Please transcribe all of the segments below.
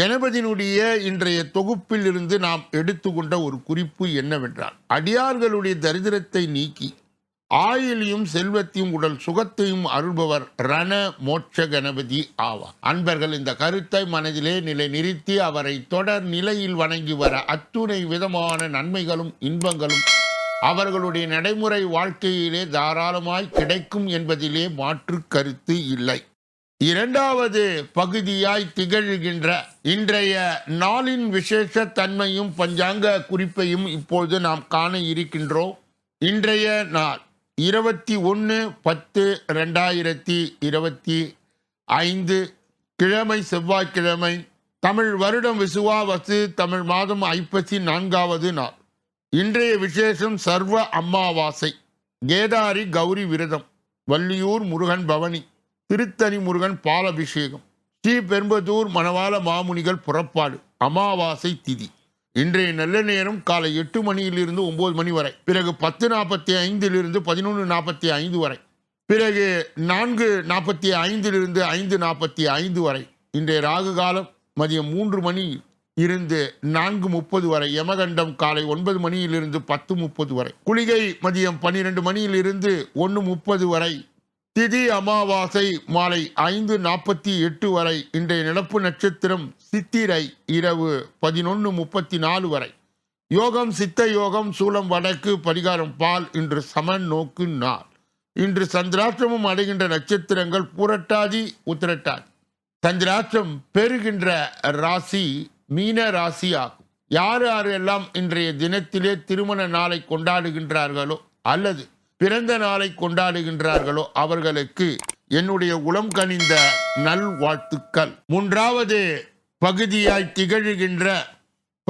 கணபதியினுடைய இன்றைய தொகுப்பில் இருந்து நாம் எடுத்துக்கொண்ட ஒரு குறிப்பு என்னவென்றால் அடியார்களுடைய தரித்திரத்தை நீக்கி ஆயிலையும் செல்வத்தையும் உடல் சுகத்தையும் அருள்பவர் ரண மோட்ச கணபதி ஆவார். அன்பர்கள் இந்த கருத்தை மனதிலே நிலை நிறுத்தி அவரை தொடர் நிலையில் வணங்கி வர அத்துணை விதமான நன்மைகளும் இன்பங்களும் அவர்களுடைய நடைமுறை வாழ்க்கையிலே தாராளமாய் கிடைக்கும் என்பதிலே மாற்று கருத்து இல்லை. இரண்டாவது பகுதியாய் திகழ்கின்ற இன்றைய நாளின் விசேஷ தன்மையும் பஞ்சாங்க குறிப்பையும் இப்பொழுது நாம் காண இருக்கின்றோம். இன்றைய நாள் இருபத்தி ஒன்று பத்து ரெண்டாயிரத்தி இருபத்தி ஐந்து கிழமை செவ்வாய்க்கிழமை தமிழ் வருடம் விசுவாவசு தமிழ் மாதம் ஐப்பசி நான்காவது நாள். இன்றைய விசேஷம் சர்வ அம்மாவாசை கேதாரி கௌரி விரதம் வள்ளியூர் முருகன் பவனி. திருத்தணி முருகன் பாலபிஷேகம். ஸ்ரீ பெரும்பதூர் மணவாள மாமுனிகள் புறப்பாடு. அமாவாசை திதி. இன்றைய நல்ல நேரம் காலை எட்டு மணியிலிருந்து ஒம்பது மணி வரை. பிறகு பத்து நாற்பத்தி ஐந்திலிருந்து பதினொன்று நாற்பத்தி ஐந்து வரை. பிறகு நான்கு நாற்பத்தி ஐந்திலிருந்து ஐந்து நாற்பத்தி ஐந்து வரை. இன்றைய ராகு காலம் மதியம் மூன்று மணி இருந்து நான்கு முப்பது வரை. யமகண்டம் காலை ஒன்பது மணியிலிருந்து பத்து முப்பது வரை. குளிகை மதியம் பன்னிரெண்டு மணியிலிருந்து ஒன்று முப்பது வரை. திதி அமாவாசை மாலை ஐந்து நாற்பத்தி எட்டு வரை இன்றைய நிலப்பு நட்சத்திரம் சித்திரை இரவு பதினொன்று முப்பத்தி நாலு வரை. யோகம் சித்த யோகம் சூலம் வடக்கு பரிகாரம் பால் இன்று சமன் நோக்கு நாள். இன்று சந்திராஷ்டிரமம் அடைகின்ற நட்சத்திரங்கள் புரட்டாதி உத்திரட்டாதி. சந்திராஷ்டிரம் பெறுகின்ற ராசி மீன ராசி ஆகும். யார் யாரெல்லாம் இன்றைய தினத்திலே திருமண நாளை கொண்டாடுகின்றார்களோ அல்லது பிறந்த நாளை கொண்டாடுகின்றார்களோ அவர்களுக்கு என்னுடைய உளம் கனிந்த நல்வாழ்த்துக்கள். மூன்றாவது பகுதியாய் திகழ்கின்ற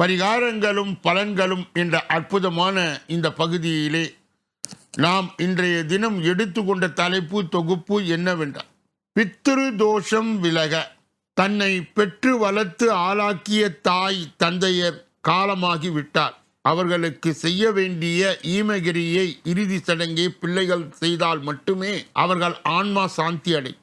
பரிகாரங்களும் பலன்களும் என்ற அற்புதமான இந்த பகுதியிலே நாம் இன்றைய தினம் எடுத்துக்கொண்ட தலைப்பு தொகுப்பு என்னவென்றால் பித்திரு தோஷம் விலக தன்னை பெற்று வளர்த்து ஆளாக்கிய தாய் தந்தையர் காலமாகி விட்டார் அவர்களுக்கு செய்ய வேண்டிய ஈமகிரியை இறுதி சடங்கை பிள்ளைகள் செய்தால் மட்டுமே அவர்கள் ஆன்மா சாந்தி அடை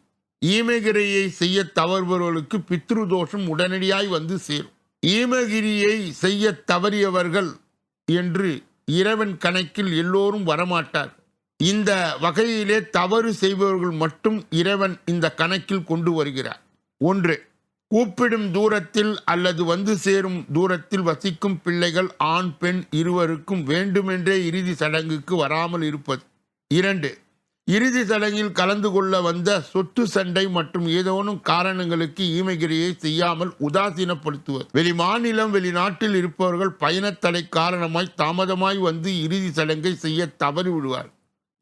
ஈமகிரியை செய்ய தவறுபவர்களுக்கு பித்ரு தோஷம் உடனடியாய் வந்து சேரும். ஈமகிரியை செய்ய தவறியவர்கள் என்று இறைவன் கணக்கில் எல்லோரும் வரமாட்டார் இந்த வகையிலே தவறு செய்பவர்கள் மட்டும் இறைவன் இந்த கணக்கில் கொண்டு வருகிறார். ஒன்று கூப்பிடும் தூரத்தில் அல்லது வந்து சேரும் தூரத்தில் வசிக்கும் பிள்ளைகள் ஆண் பெண் இருவருக்கும் வேண்டுமென்றே இறுதி சடங்குக்கு வராமல் இருப்பது. இரண்டு இறுதி சடங்கில் கலந்து கொள்ள வந்த சொத்து சண்டை மற்றும் ஏதோனும் காரணங்களுக்கு ஈமகிரியை செய்யாமல் உதாசீனப்படுத்துவது. வெளிமாநிலம் வெளிநாட்டில் இருப்பவர்கள் பயணத்தடை காரணமாய் தாமதமாய் வந்து இறுதி சடங்கை செய்ய தவறி விடுவார்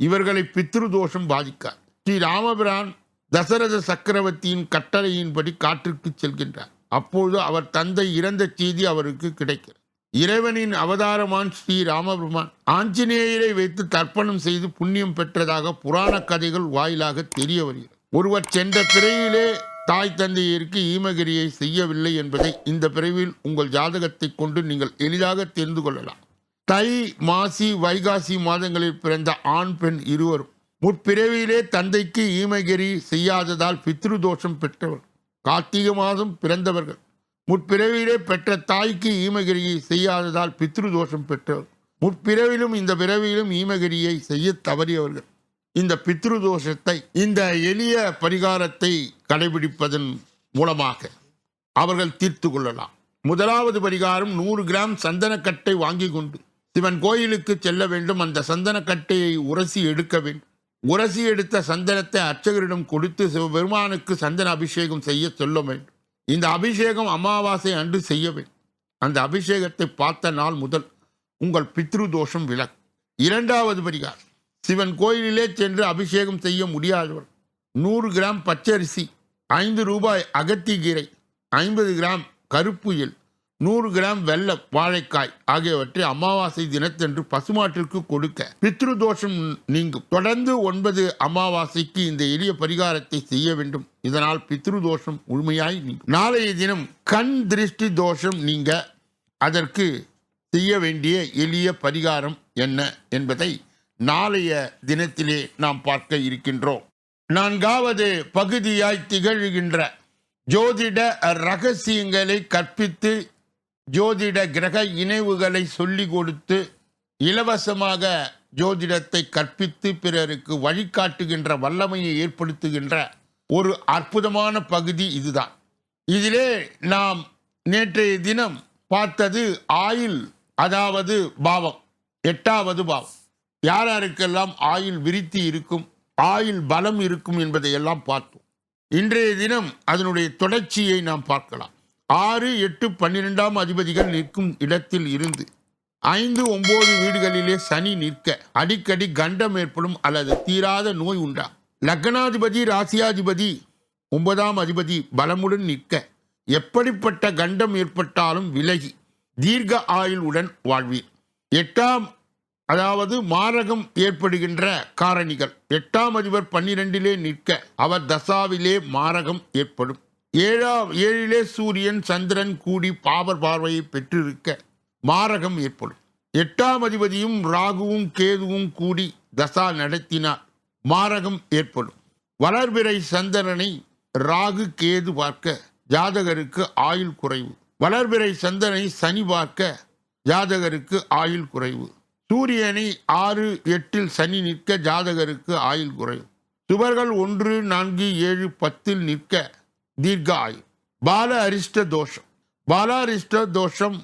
இவர்களை பித்ரு தோஷம் பாதிக்கார் ஸ்ரீ ராமபிரான் தசரத சக்கரவர்த்தியின் கட்டளையின்படி காற்றுக்கு செல்கின்றார். அப்பொழுது அவர் தந்தை இறந்த செய்தி அவருக்கு கிடைக்கிறது. இறைவனின் அவதாரமான் ஸ்ரீ ராமபெருமான் ஆஞ்சநேயரை வைத்து தர்ப்பணம் செய்து புண்ணியம் பெற்றதாக புராண கதைகள் வாயிலாக தெரிய வருகிறது. ஒருவர் சென்ற பிறையிலே தாய் தந்தையருக்கு ஈமகிரியை செய்யவில்லை என்பதை இந்த பிறவில் உங்கள் ஜாதகத்தை கொண்டு நீங்கள் எளிதாக தெரிந்து கொள்ளலாம். தை மாசி வைகாசி மாதங்களில் பிறந்த ஆண் பெண் இருவரும் முற்பிறவியிலே தந்தைக்கு ஈமகிரி செய்யாததால் பித்ரு தோஷம் பெற்றவர். கார்த்திகை மாதம் பிறந்தவர்கள். முற்பிறவியிலே பெற்ற தாய்க்கு ஈமகிரியை செய்யாததால் பித்ரு தோஷம் பெற்றவர். முற்பிறவிலும் இந்த பிறவியிலும் ஈமகிரியை செய்ய தவறியவர்கள். இந்த பித்ரு தோஷத்தை இந்த எளிய பரிகாரத்தை கடைபிடிப்பதன் மூலமாக அவர்கள் தீர்த்து கொள்ளலாம். முதலாவது பரிகாரம் நூறு கிராம் சந்தனக்கட்டை வாங்கி கொண்டு சிவன் கோயிலுக்கு செல்ல வேண்டும். அந்த சந்தனக்கட்டையை உரசி எடுக்க வேண்டும். உரசி எடுத்த சந்தனத்தை அர்ச்சகரிடம் கொடுத்து சிவபெருமானுக்கு சந்தன அபிஷேகம் செய்ய சொல்ல வேண்டும். இந்த அபிஷேகம் அமாவாசை அன்று செய்ய வேண்டும். அந்த அபிஷேகத்தை பார்த்த நாள் முதல் உங்கள் பித்ரு தோஷம் விலக் இரண்டாவது பரிகாரம். சிவன் கோயிலிலே சென்று அபிஷேகம் செய்ய முடியாதவர் நூறு கிராம் பச்சரிசி ஐந்து ரூபாய் அகத்திக்கீரை ஐம்பது கிராம் கருப்பு நூறு கிராம் வெள்ள வாழைக்காய் ஆகியவற்றை அமாவாசை தினத்தன்று பசுமாட்டிற்கு கொடுக்க பித்ரு தோஷம் நீங்கும். தொடர்ந்து ஒன்பது அமாவாசைக்கு இந்த எளிய பரிகாரத்தை செய்ய வேண்டும். இதனால் பித்ரு தோஷம் முழுமையாய் நீங்கும். நாளைய தினம் கண் திருஷ்டி தோஷம் நீங்க அதற்கு செய்ய வேண்டிய எளிய பரிகாரம் என்ன என்பதை நாளைய தினத்திலே நாம் பார்க்க இருக்கின்றோம். நான்காவது பகுதியாய் திகழ்கின்ற ஜோதிட ரகசியங்களை கற்பித்து ஜோதிட கிரக இணைவுகளை சொல்லி கொடுத்து இலவசமாக ஜோதிடத்தை கற்பித்து பிறருக்கு வழிகாட்டுகின்ற வல்லமையை ஏற்படுத்துகின்ற ஒரு அற்புதமான பகுதி இதுதான். இதிலே நாம் நேற்றைய தினம் பார்த்தது ஆயில் அதாவது பாவம். எட்டாவது பாவம். யார் யாருக்கெல்லாம் ஆயில் விரித்தி இருக்கும் ஆயில் பலம் இருக்கும் என்பதை எல்லாம் பார்த்தோம். இன்றைய தினம் அதனுடைய தொடர்ச்சியை நாம் பார்க்கலாம். ஆறு எட்டு பன்னிரெண்டாம் அதிபதிகள் நிற்கும் இடத்தில் இருந்து ஐந்து ஒன்பது வீடுகளிலே சனி நிற்க அடிக்கடி கண்டம் ஏற்படும் அல்லது தீராத நோய் உண்டா? லக்னாதிபதி ராசியாதிபதி ஒன்பதாம் அதிபதி பலமுடன் நிற்க எப்படிப்பட்ட கண்டம் ஏற்பட்டாலும் விலகி தீர்க்க ஆயுள் உடன் வாழ்வீர். எட்டாம் அதாவது மாரகம் ஏற்படுகின்ற காரணிகள். எட்டாம் அதிபர் பன்னிரெண்டிலே நிற்க அவர் தசாவிலே மாரகம் ஏற்படும். ஏழா ஏழிலே சூரியன் சந்திரன் கூடி பாவர் பார்வையை பெற்றிருக்க மாரகம் ஏற்படும். எட்டாம் அதிபதியும் ராகுவும் கேதுவும் கூடி தசா நடத்தினால் மாரகம் ஏற்படும். வளர்பிறை சந்திரனை ராகு கேது பார்க்க ஜாதகருக்கு ஆயுள் குறைவு. வளர்பிறை சந்திரனை சனி பார்க்க ஜாதகருக்கு ஆயுள் குறைவு. சூரியனை ஆறு எட்டில் சனி நிற்க ஜாதகருக்கு ஆயுள் குறைவு. சுவர்கள் ஒன்று நான்கு ஏழு பத்தில் நிற்க தீர்காயு பால அரிஷ்ட தோஷம் பால அரிஷ்ட தோஷம்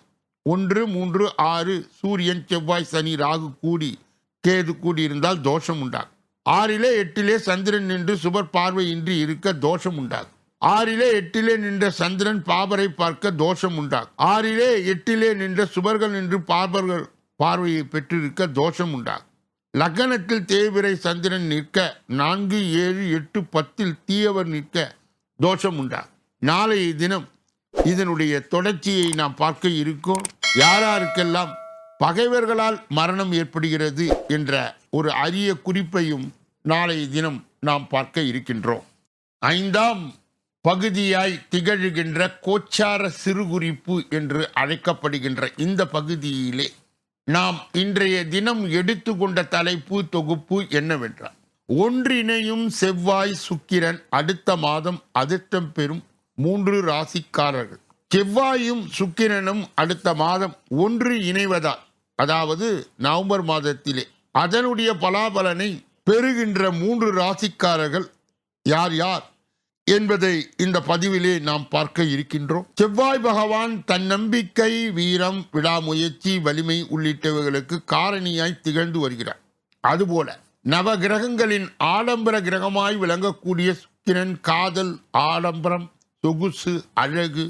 ஒன்று மூன்று ஆறு சூரியன் செவ்வாய் சனி ராகு கூடி கேது கூடி இருந்தால் தோஷம் உண்டாகும். ஆறிலே எட்டிலே சந்திரன் நின்று சுபர் பார்வையின்றி இருக்க தோஷம் உண்டாகும். ஆறிலே எட்டிலே நின்ற சந்திரன் பாபரை பார்க்க தோஷம் உண்டாகும். ஆறிலே எட்டிலே நின்ற சுபர்கள் நின்று பார்பர்கள் பார்வையை பெற்றிருக்க தோஷம் உண்டாகும். லக்னத்தில் தேவிரை சந்திரன் நிற்க நான்கு ஏழு எட்டு பத்தில் தீயவர் நிற்க தோஷம் உண்டா நாளைய தினம் இதனுடைய தொடர்ச்சியை நாம் பார்க்க இருக்கோம். யாராருக்கெல்லாம் பகைவர்களால் மரணம் ஏற்படுகிறது என்ற ஒரு அரிய குறிப்பையும் நாளைய தினம் நாம் பார்க்க இருக்கின்றோம். ஐந்தாம் பகுதியாய் திகழ்கின்ற கோச்சார சிறுகுறிப்பு என்று அழைக்கப்படுகின்ற இந்த பகுதியிலே நாம் இன்றைய தினம் எடுத்துக்கொண்ட தலைப்பு தொகுப்பு என்னவென்றால் ஒன்றிணையும் செவ்வாய் சுக்கிரன் அடுத்த மாதம் அதிர்ஷ்டம் பெறும் மூன்று ராசிக்காரர்கள். செவ்வாயும் சுக்கிரனும் அடுத்த மாதம் ஒன்று இணைவதால் அதாவது நவம்பர் மாதத்திலே அதனுடைய பலாபலனை பெறுகின்ற மூன்று ராசிக்காரர்கள் யார் யார் என்பதை இந்த பதிவிலே நாம் பார்க்க இருக்கின்றோம். செவ்வாய் பகவான் தன் நம்பிக்கை வீரம் விடாமுயற்சி வலிமை உள்ளிட்டவைகளுக்கு காரணியாய் திகழ்ந்து வருகிறார். அதுபோல நவ கிரகங்களின் ஆடம்பர கிரகமாய் விளங்கக்கூடிய சுக்கிரன் காதல் ஆடம்பரம் சொகுசு அழகு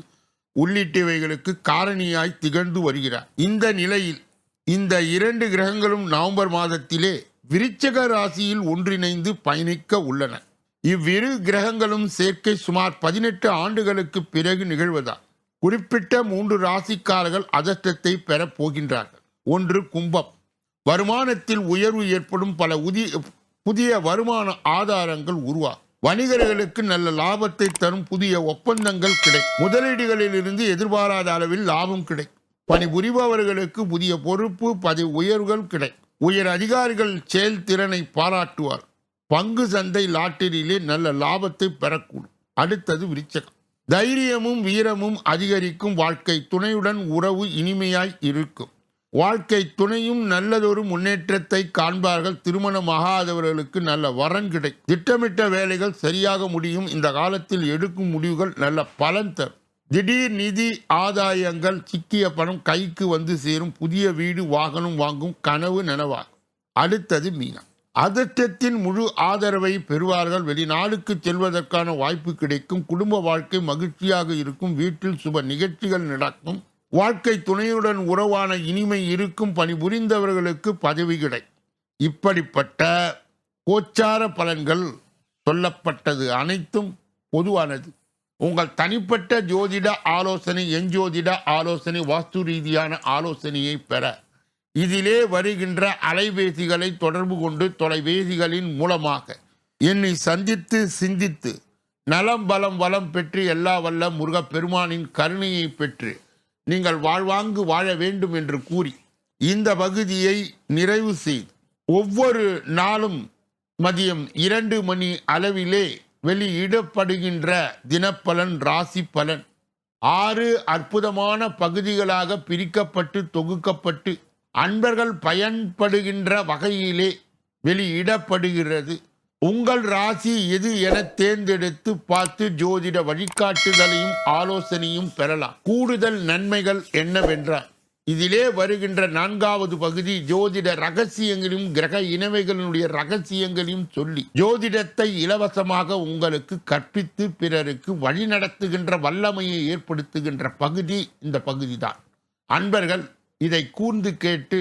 உள்ளிட்டவைகளுக்கு காரணியாய் திகழ்ந்து வருகிறார். இந்த நிலையில் இந்த இரண்டு கிரகங்களும் நவம்பர் மாதத்திலே விருச்சக ராசியில் ஒன்றிணைந்து பயணிக்க உள்ளன. இவ்விரு கிரகங்களும் சேர்க்கை சுமார் பதினெட்டு ஆண்டுகளுக்கு பிறகு நிகழ்வதால் குறிப்பிட்ட மூன்று ராசிக்காரர்கள் அதர்ஷ்டத்தை பெறப் போகின்றார்கள். ஒன்று கும்பம். வருமானத்தில் உயர்வு ஏற்படும் பல உதிய புதிய வருமான ஆதாரங்கள் உருவாகும் வணிகர்களுக்கு நல்ல லாபத்தை தரும் புதிய ஒப்பந்தங்கள் கிடைக்கும் முதலீடுகளிலிருந்து எதிர்பாராத அளவில் லாபம் கிடைக்கும் பணிபுரிபவர்களுக்கு புதிய பொறுப்பு பதவி உயர்வுகள் கிடைக்கும் உயர் அதிகாரிகள் செயல்திறனை பாராட்டுவார். பங்கு சந்தை லாட்டரியிலே நல்ல லாபத்தை பெறக்கூடும். அடுத்தது விருச்சகம். தைரியமும் வீரமும் அதிகரிக்கும் வாழ்க்கை துணையுடன் உறவு இனிமையாய் இருக்கும். வாழ்க்கை துணையும் நல்லதொரு முன்னேற்றத்தை காண்பார்கள். திருமணமாகாதவர்களுக்கு நல்ல வரன் கிடைக்கும் திட்டமிட்ட வேலைகள் சரியாக முடியும். இந்த காலத்தில் எடுக்கும் முடிவுகள் நல்ல பலன் தரும். திடீர் நிதி ஆதாயங்கள் சிக்கிய பணம் கைக்கு வந்து சேரும். புதிய வீடு வாகனம் வாங்கும் கனவு நனவாகும். அடுத்தது மீனம். அதிர்ஷ்டத்தின் முழு ஆதரவை பெறுவார்கள். வெளிநாடுக்கு செல்வதற்கான வாய்ப்பு கிடைக்கும். குடும்ப வாழ்க்கை மகிழ்ச்சியாக இருக்கும். வீட்டில் சுப நிகழ்ச்சிகள் நடக்கும். வாழ்க்கை துணையுடன் உறவான இனிமை இருக்கும் பணிபுரிந்தவர்களுக்கு பதவி கிடை. இப்படிப்பட்ட கோச்சார பலன்கள் சொல்லப்பட்டது அனைத்தும் பொதுவானது. உங்கள் தனிப்பட்ட ஜோதிட ஆலோசனை எஞ்சோதிட ஆலோசனை வாஸ்து ரீதியான ஆலோசனையை பெற. இதிலே வருகின்ற அலைபேசிகளை தொடர்பு கொண்டு தொலைபேசிகளின் மூலமாக என்னை சந்தித்து சிந்தித்து நலம் பலம் வளம் பெற்று எல்லா வல்ல முருகப்பெருமானின் கருணையை பெற்று நீங்கள் வாழ்வாங்கு வாழ வேண்டும் என்று கூறி இந்த பகுதியை நிறைவு செய்து ஒவ்வொரு நாளும் மதியம் இரண்டு மணி அளவிலே வெளியிடப்படுகின்ற தினப்பலன் ராசி பலன். ஆறு அற்புதமான பகுதிகளாக பிரிக்கப்பட்டு தொகுக்கப்பட்டு அன்பர்கள் பயன்படுகின்ற வகையிலே வெளியிடப்படுகிறது. உங்கள் ராசி எது என தேர்ந்தெடுத்து பார்த்து ஜோதிட வழிகாட்டுதலையும் ஆலோசனையும் பெறலாம். கூடுதல் நன்மைகள் என்னவென்றால் இதிலே வருகின்ற நான்காவது பகுதி ஜோதிட ரகசியங்களையும் கிரக இனவைகளினுடைய ரகசியங்களையும் சொல்லி ஜோதிடத்தை இலவசமாக உங்களுக்கு கற்பித்து பிறருக்கு வழிநடத்துகின்ற வல்லமையை ஏற்படுத்துகின்ற பகுதி இந்த பகுதிதான். அன்பர்கள் இதை கூர்ந்து கேட்டு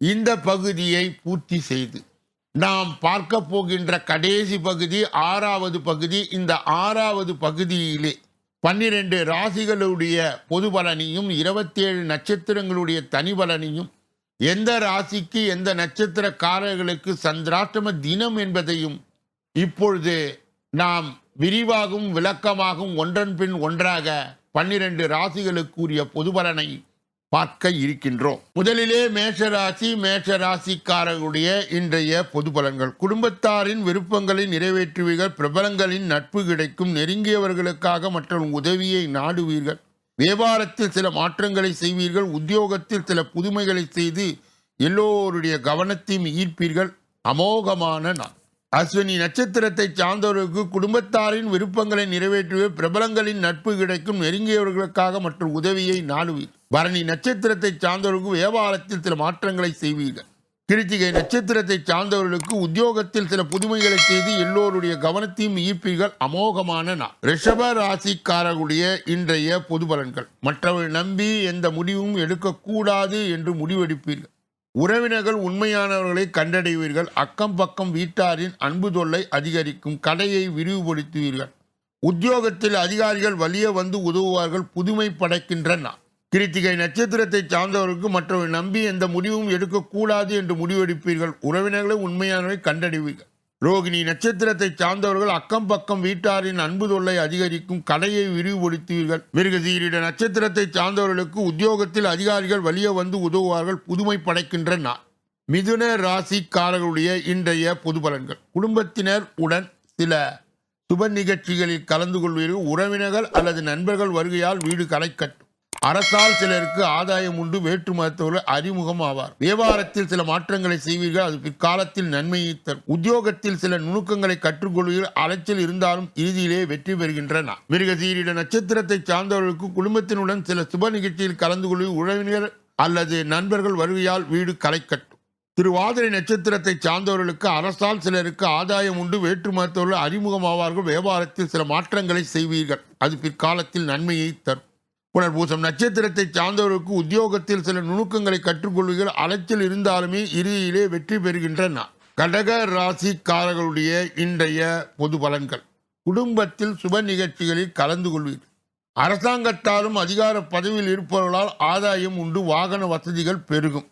இந்த பகுதியை பூர்த்தி செய்து நாம் பார்க்க போகின்ற கடைசி பகுதி ஆறாவது பகுதி இந்த ஆறாவது பகுதியிலே பன்னிரண்டு ராசிகளுடைய பொது பலனையும் இருபத்தேழு நட்சத்திரங்களுடைய தனி பலனையும் எந்த ராசிக்கு எந்த நட்சத்திரக்காரர்களுக்கு சந்திராஷ்டம தினம் என்பதையும் இப்பொழுது நாம் விரிவாகவும் விளக்கமாகவும் ஒன்றன் பின் ஒன்றாக பன்னிரண்டு ராசிகளுக்குரிய பொது பலனை பார்க்க இருக்கின்றோம். முதலிலே மேஷராசி மேஷராசிக்காரர்களுடைய இன்றைய பொது பலன்கள். குடும்பத்தாரின் விருப்பங்களை நிறைவேற்றுவீர்கள். பிரபலங்களின் நட்பு கிடைக்கும். நெருங்கியவர்களுக்காக மற்றும் உதவியை நாடுவீர்கள். வியாபாரத்தில் சில மாற்றங்களை செய்வீர்கள். உத்தியோகத்தில் சில புதுமைகளை செய்து எல்லோருடைய கவனத்தையும் ஈர்ப்பீர்கள். அமோகமான நாள். அஸ்வினி நட்சத்திரத்தை சார்ந்தவர்களுக்கு குடும்பத்தாரின் விருப்பங்களை நிறைவேற்றுவே பிரபலங்களின் நட்பு கிடைக்கும். நெருங்கியவர்களுக்காக மற்றும் உதவியை நாடுவீர்கள். பரணி நட்சத்திரத்தை சார்ந்தவர்களுக்கு வியாபாரத்தில் சில மாற்றங்களை செய்வீர்கள். கிருத்திகை நட்சத்திரத்தை சார்ந்தவர்களுக்கு உத்தியோகத்தில் சில புதுமைகளை செய்து எல்லோருடைய கவனத்தையும் ஈர்ப்பீர்கள். அமோகமான நாள். ரிஷப ராசிக்காரர்களுடைய இன்றைய பொது பலன்கள். மற்றவர்கள் நம்பி எந்த முடிவும் எடுக்கக்கூடாது என்று முடிவெடுப்பீர்கள். உறவினர்கள் உண்மையானவர்களை கண்டடைவீர்கள். அக்கம் பக்கம் வீட்டாரின் அன்பு தொல்லை அதிகரிக்கும். கடையை விரிவுபடுத்துவீர்கள். உத்தியோகத்தில் அதிகாரிகள் வலிய வந்து உதவுவார்கள். புதுமை படைக்கின்ற நாள். கிருத்திகை நட்சத்திரத்தை சார்ந்தவர்களுக்கு மற்றவர்கள் நம்பி எந்த முடிவும் எடுக்கக்கூடாது என்று முடிவெடுப்பீர்கள். உறவினர்களை உண்மையானவை கண்டடைவீர்கள் ரோகிணி நட்சத்திரத்தை சார்ந்தவர்கள் அக்கம் பக்கம் வீட்டாரின் அன்பு தொல்லை அதிகரிக்கும் கடையை விரிவுபடுத்துவீர்கள். மிருகசீரிட நட்சத்திரத்தை சார்ந்தவர்களுக்கு உத்தியோகத்தில் அதிகாரிகள் வலிய வந்து உதவுவார்கள். புதுமை படைக்கின்ற நாள். மிதுன ராசிக்காரர்களுடைய இன்றைய பொது பலன்கள். குடும்பத்தினர் உடன் சில சுப நிகழ்ச்சிகளில் கலந்து கொள்வீர்கள். உறவினர்கள் அல்லது நண்பர்கள் வருகையால் வீடு கலை கட்டும். அரசால் சிலருக்கு ஆதாயம் உண்டு வேற்று மருத்துவர்கள் அறிமுகம் ஆவார் வியாபாரத்தில் சில மாற்றங்களை செய்வீர்கள் அது பிற்காலத்தில் நன்மையை தரும். உத்தியோகத்தில் சில நுணுக்கங்களை கற்றுக்கொள்வீர்கள் அலைச்சல் இருந்தாலும் இறுதியிலே வெற்றி பெறுகின்றன. மிருகசீரிட நட்சத்திரத்தை சார்ந்தவர்களுக்கு குடும்பத்தினுடன் சில சுப நிகழ்ச்சியில் கலந்து கொள்வது உறவினர் அல்லது நண்பர்கள் வருகையால் வீடு கலைக்கட்டும் திருவாதிரை நட்சத்திரத்தை சார்ந்தவர்களுக்கு அரசால் சிலருக்கு ஆதாயம் உண்டு வேற்று மருத்துவர்கள் அறிமுகமாவார்கள். வியாபாரத்தில் சில மாற்றங்களை செய்வீர்கள் அது பிற்காலத்தில் நன்மையை தரும். புனர்பூசம் நட்சத்திரத்தை சார்ந்தவர்களுக்கு உத்தியோகத்தில் சில நுணுக்கங்களை கற்றுக்கொள்வீர்கள். அலைச்சல் இருந்தாலுமே இறுதியிலே வெற்றி பெறுகின்ற கடக ராசிக்காரர்களுடைய இன்றைய பொது பலன்கள். குடும்பத்தில் சுப நிகழ்ச்சிகளில் கலந்து கொள்வீர்கள். அரசாங்கத்தாலும் அதிகார பதவியில் இருப்பவர்களால் ஆதாயம் உண்டு வாகன வசதிகள் பெருகும்.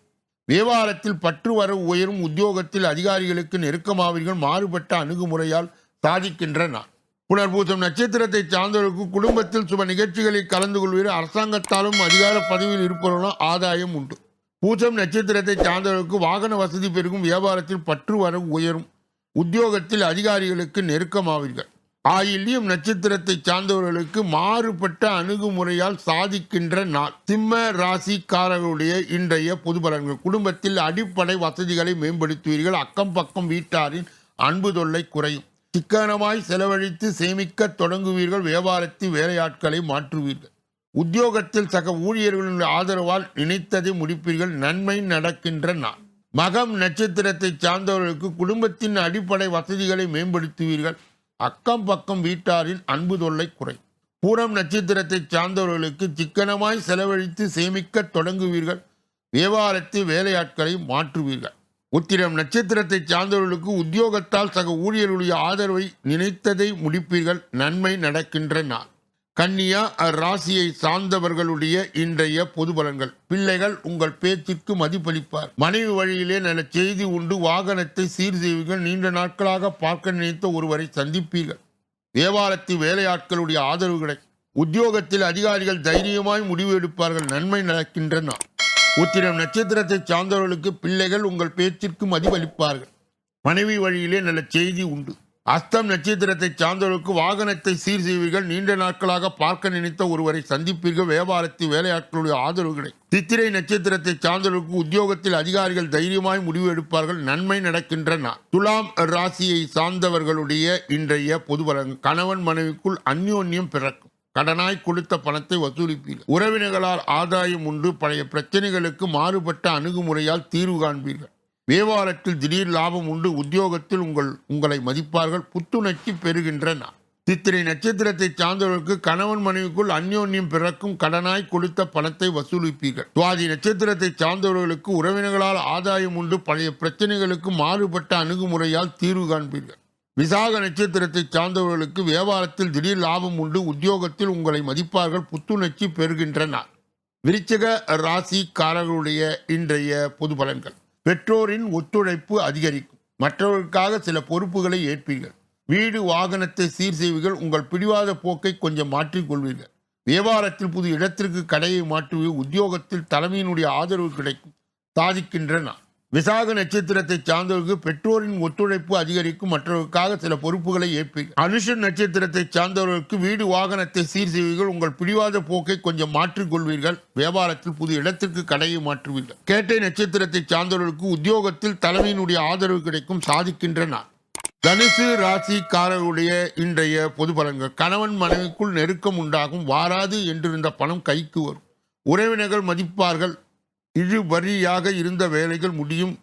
வியாபாரத்தில் பற்று வரவு உயரும் உத்தியோகத்தில் அதிகாரிகளுக்கு நெருக்கமாவீர்கள் மாறுபட்ட அணுகுமுறையால் சாதிக்கின்ற நான் புனர்பூசம் நட்சத்திரத்தை சார்ந்தவர்களுக்கு குடும்பத்தில் சுப நிகழ்ச்சிகளில் கலந்து கொள்வீர்கள் அரசாங்கத்தாலும் அதிகார பதவியில் இருப்பவர்களும் ஆதாயம் உண்டு. பூசம் நட்சத்திரத்தை சார்ந்தவர்களுக்கு வாகன வசதி பெருகும். வியாபாரத்தில் பற்று வரவு உயரும். உத்தியோகத்தில் அதிகாரிகளுக்கு நெருக்கமாவீர்கள். ஆயில்யம் நட்சத்திரத்தை சார்ந்தவர்களுக்கு மாறுபட்ட அணுகுமுறையால் சாதிக்கின்ற நாள். சிம்ம ராசிக்காரர்களுடைய இன்றைய பொது பலன்கள். குடும்பத்தில் அடிப்படை வசதிகளை மேம்படுத்துவீர்கள். அக்கம் பக்கம் வீட்டாரின் அன்பு தொல்லை குறையும். சிக்கனமாய் செலவழித்து சேமிக்க தொடங்குவீர்கள். வியாபாரத்தில் வேலையாட்களை மாற்றுவீர்கள். உத்தியோகத்தில் சக ஊழியர்களின் ஆதரவால் நினைத்ததை முடிப்பீர்கள். நன்மை நடக்கின்ற நாள். மகம் நட்சத்திரத்தை சார்ந்தவர்களுக்கு குடும்பத்தின் அடிப்படை வசதிகளை மேம்படுத்துவீர்கள். அக்கம் பக்கம் வீட்டாரின் அன்பு தொல்லை குறை. பூரம் நட்சத்திரத்தை சார்ந்தவர்களுக்கு சிக்கனமாய் செலவழித்து சேமிக்க தொடங்குவீர்கள். வியாபாரத்தில் வேலையாட்களை மாற்றுவீர்கள். உத்திரம் நட்சத்திரத்தை சார்ந்தவர்களுக்கு உத்தியோகத்தால் சக ஊழியர்களுடைய ஆதரவை நினைத்ததை முடிப்பீர்கள். நன்மை நடக்கின்ற நாள். கன்னியா அராசியை சார்ந்தவர்களுடைய இன்றைய பொது பலன்கள். பிள்ளைகள் உங்கள் பேச்சிற்கு மதிப்பளிப்பார். மனைவி வழியிலே நல்ல செய்தி உண்டு. வாகனத்தை சீர் செய்வீர்கள். நீண்ட நாட்களாக பார்க்க நினைத்த ஒருவரை சந்திப்பீர்கள். தேவாலயத்து வேலையாட்களுடைய ஆதரவு கிடைக்கும் உத்தியோகத்தில் அதிகாரிகள் தைரியமாய் முடிவு எடுப்பார்கள். நன்மை நடக்கின்ற நாள். உத்திரம் நட்சத்திரத்தை சார்ந்தவர்களுக்கு பிள்ளைகள் உங்கள் பேச்சிற்கு மதிப்பளிப்பார்கள் மனைவி வழியிலே நல்ல செய்தி உண்டு. அஸ்தம் நட்சத்திரத்தை சார்ந்தவர்களுக்கு வாகனத்தை சீர் செய்வீர்கள். நீண்ட நாட்களாக பார்க்க நினைத்த ஒருவரை சந்திப்பீர்கள். வியாபாரத்தில் வேலையாட்களுடைய ஆதரவுகளை. சித்திரை நட்சத்திரத்தை சார்ந்தவர்களுக்கு உத்தியோகத்தில் அதிகாரிகள் தைரியமாய் முடிவு எடுப்பார்கள். நன்மை நடக்கின்றன. துலாம் ராசியை சார்ந்தவர்களுடைய இன்றைய பொது கணவன் மனைவிக்குள் அந்யோன்யம் பிறக்கும். கடனாய் கொடுத்த பணத்தை வசூலிப்பீர்கள் உறவினர்களால் ஆதாயம் உண்டு பழைய பிரச்சனைகளுக்கு மாறுபட்ட அணுகுமுறையால் தீர்வு காண்பீர்கள். வியாபாரத்தில் திடீர் லாபம் உண்டு உத்தியோகத்தில் உங்கள் உங்களை மதிப்பார்கள் புத்துணர்ச்சி பெறுகின்றன. சித்திரை நட்சத்திரத்தை சார்ந்தவர்களுக்கு கணவன் மனைவிக்குள் அந்யோன்யம் பிறக்கும் கடனாய் கொடுத்த பணத்தை வசூலிப்பீர்கள். சுவாதி நட்சத்திரத்தை சார்ந்தவர்களுக்கு உறவினர்களால் ஆதாயம் உண்டு பழைய பிரச்சனைகளுக்கு மாறுபட்ட அணுகுமுறையால் தீர்வு காண்பீர்கள். விசாக நட்சத்திரத்தை சார்ந்தவர்களுக்கு வியாபாரத்தில் திடீர் லாபம் உண்டு. உத்தியோகத்தில் உங்களை மதிப்பார்கள். புத்துணர்ச்சி பெறுகின்றனர் விருச்சக ராசிக்காரர்களுடைய இன்றைய பொது பலன்கள். பெற்றோரின் ஒத்துழைப்பு அதிகரிக்கும். மற்றவர்களுக்காக சில பொறுப்புகளை ஏற்பீர்கள். வீடு வாகனத்தை சீர் செய்வீர்கள். உங்கள் பிடிவாத போக்கை கொஞ்சம் மாற்றிக்கொள்வீர்கள் வியாபாரத்தில் புது இடத்திற்கு கடையை மாற்றுவீர்கள். உத்தியோகத்தில் தலைமையினுடைய ஆதரவு கிடைக்கும். சாதிக்கின்றன. விசாக நட்சத்திரத்தை சார்ந்தவர்களுக்கு பெற்றோரின் ஒத்துழைப்பு அதிகரிக்கும் மற்றவர்களுக்காக சில பொறுப்புகளை ஏற்பி அனுஷன் நட்சத்திரத்தை சார்ந்தவர்களுக்கு வீடு வாகனத்தை சீர் செய்வீர்கள். உங்கள் பிடிவாத போக்கை கொஞ்சம் மாற்றிக்கொள்வீர்கள் வியாபாரத்தில் புது இடத்திற்கு கடையை மாற்றுவீர்கள். கேட்டை நட்சத்திரத்தை சார்ந்தவர்களுக்கு உத்தியோகத்தில் தலைமையினுடைய ஆதரவு கிடைக்கும் சாதிக்கின்ற நாள். தனுசு ராசிக்காரர்களுடைய இன்றைய பொது பலன்கள். கணவன் மனைவிக்குள் நெருக்கம் உண்டாகும் வாராது என்றிருந்த பணம் கைக்கு வரும். உறவினர்கள் மதிப்பார்கள். இழுவரியாக இருந்த வேலைகள் முடியும்.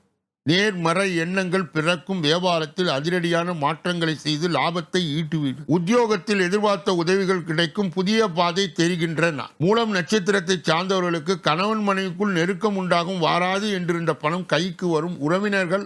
நேர்மறை எண்ணங்கள் பிறக்கும் வியாபாரத்தில் அதிரடியான மாற்றங்களை செய்து லாபத்தை ஈட்டுவீர்கள் உத்தியோகத்தில் எதிர்பார்த்த உதவிகள் கிடைக்கும் புதிய பாதை தெரிகின்றன. மூலம் நட்சத்திரத்தை சார்ந்தவர்களுக்கு கணவன் மனைவிக்குள் நெருக்கம் உண்டாகும் வாராது என்றிருந்த பணம் கைக்கு வரும் உறவினர்கள்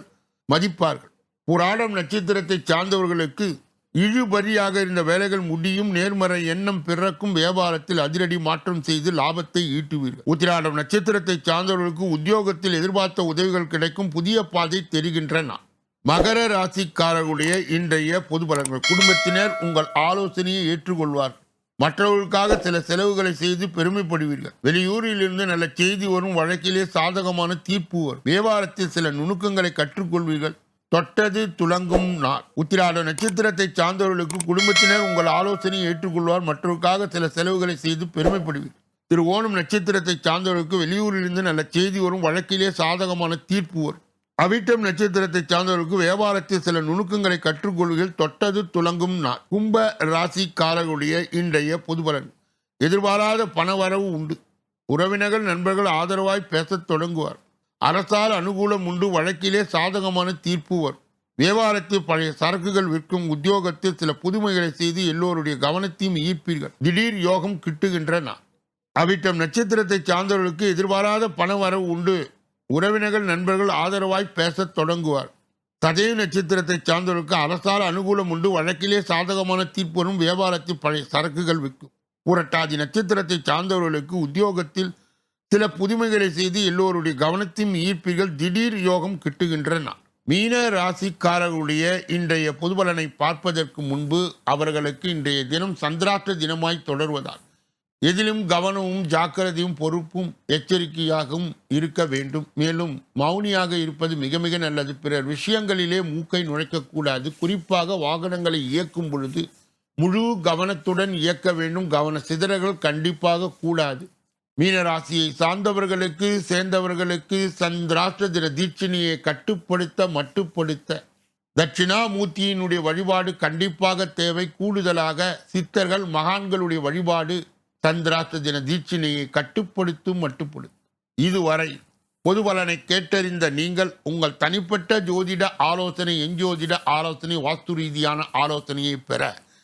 மதிப்பார்கள். புராடம் நட்சத்திரத்தை சார்ந்தவர்களுக்கு இழுபறியாக இருந்த வேலைகள் முடியும் நேர்மறை எண்ணம் பிறக்கும் வியாபாரத்தில் அதிரடி மாற்றம் செய்து லாபத்தை ஈட்டுவீர்கள். உத்திராடம் நட்சத்திரத்தை சார்ந்தவர்களுக்கு உத்தியோகத்தில் எதிர்பார்த்த உதவிகள் கிடைக்கும் புதிய பாதை தெரிகின்றன. மகர ராசிக்காரர்களுடைய இன்றைய பொது பலன்கள். குடும்பத்தினர் உங்கள் ஆலோசனையை ஏற்றுக்கொள்வார் மற்றவர்களுக்காக சில செலவுகளை செய்து பெருமைப்படுவீர்கள். வெளியூரில் இருந்து நல்ல செய்தி வரும் வழக்கிலே சாதகமான தீர்ப்பு வரும். வியாபாரத்தில் சில நுணுக்கங்களை கற்றுக்கொள்வீர்கள். தொட்டது துலங்கும் நாள் உத்திராட நட்சத்திரத்தை சார்ந்தவர்களுக்கு குடும்பத்தினர் உங்கள் ஆலோசனையை ஏற்றுக்கொள்வார். மற்றவருக்காக சில செலவுகளை செய்து பெருமைப்படுவீர். திரு ஓணம் நட்சத்திரத்தை சார்ந்தவர்களுக்கு வெளியூரிலிருந்து நல்ல செய்தி வரும். வழக்கிலே சாதகமான தீர்ப்பு வரும். அவிட்டம் நட்சத்திரத்தை சார்ந்தவர்களுக்கு வியாபாரத்தில் சில நுணுக்கங்களை கற்றுக்கொள்வதில் தொட்டது துலங்கும் நாள் கும்ப ராசிக்காரர்களுடைய இன்றைய பொதுபலன். எதிர்பாராத பணவரவு உண்டு. உறவினர்கள் நண்பர்கள் ஆதரவாய் பேசத் தொடங்குவார். அரசால் அனுகூலம் உண்டு. வழக்கிலே சாதகமான தீர்ப்பு வரும். வியாபாரத்தில் பழைய சரக்குகள் விற்கும் உத்தியோகத்தில் சில புதுமைகளை செய்து எல்லோருடைய கவனத்தையும் ஈர்ப்பீர்கள். திடீர் யோகம் கிட்டுகின்ற நான் அவிட்டம் நட்சத்திரத்தை சார்ந்தவர்களுக்கு எதிர்பாராத பண வரவு உண்டு. உறவினர்கள் நண்பர்கள் ஆதரவாய் பேசத் தொடங்குவார். சதய நட்சத்திரத்தை சார்ந்தவர்களுக்கு அரசால் அனுகூலம் உண்டு. வழக்கிலே சாதகமான தீர்ப்பு வரும். வியாபாரத்தில் பழைய சரக்குகள் விற்கும். புரட்டாதி நட்சத்திரத்தை சார்ந்தவர்களுக்கு உத்தியோகத்தில் சில புதுமைகளை செய்து எல்லோருடைய கவனத்தையும் ஈர்ப்பீர்கள். திடீர் யோகம் கிட்டுகின்றன. மீன ராசிக்காரர்களுடைய இன்றைய பொதுபலனை பார்ப்பதற்கு முன்பு அவர்களுக்கு இன்றைய தினம் சந்திராஷ்ட தினமாய் தொடர்வதால் எதிலும் கவனமும் ஜாக்கிரதையும் பொறுப்பும் எச்சரிக்கையாகவும் இருக்க வேண்டும். மேலும் மௌனியாக இருப்பது மிக மிக நல்லது. பிறர் விஷயங்களிலே மூக்கை நுழைக்கக்கூடாது. குறிப்பாக வாகனங்களை இயக்கும் பொழுது முழு கவனத்துடன் இயக்க வேண்டும். கவன சிதறல்கள் கண்டிப்பாக கூடாது. மீனராசியை சார்ந்தவர்களுக்கு சேர்ந்தவர்களுக்கு சந்திராஷ்ட தின தீட்சணியை கட்டுப்படுத்த மட்டுப்படுத்த. தட்சிணாமூர்த்தியினுடைய வழிபாடு கண்டிப்பாக தேவை. கூடுதலாக சித்தர்கள் மகான்களுடைய வழிபாடு சந்திராஷ்ட தின தீட்சணியை கட்டுப்படுத்தும் மட்டுப்படுத்தும் இதுவரை பொதுபலனை கேட்டறிந்த நீங்கள் உங்கள் தனிப்பட்ட ஜோதிட ஆலோசனை எஞ்சோதிட ஆலோசனை வாஸ்து ரீதியான ஆலோசனையை பெற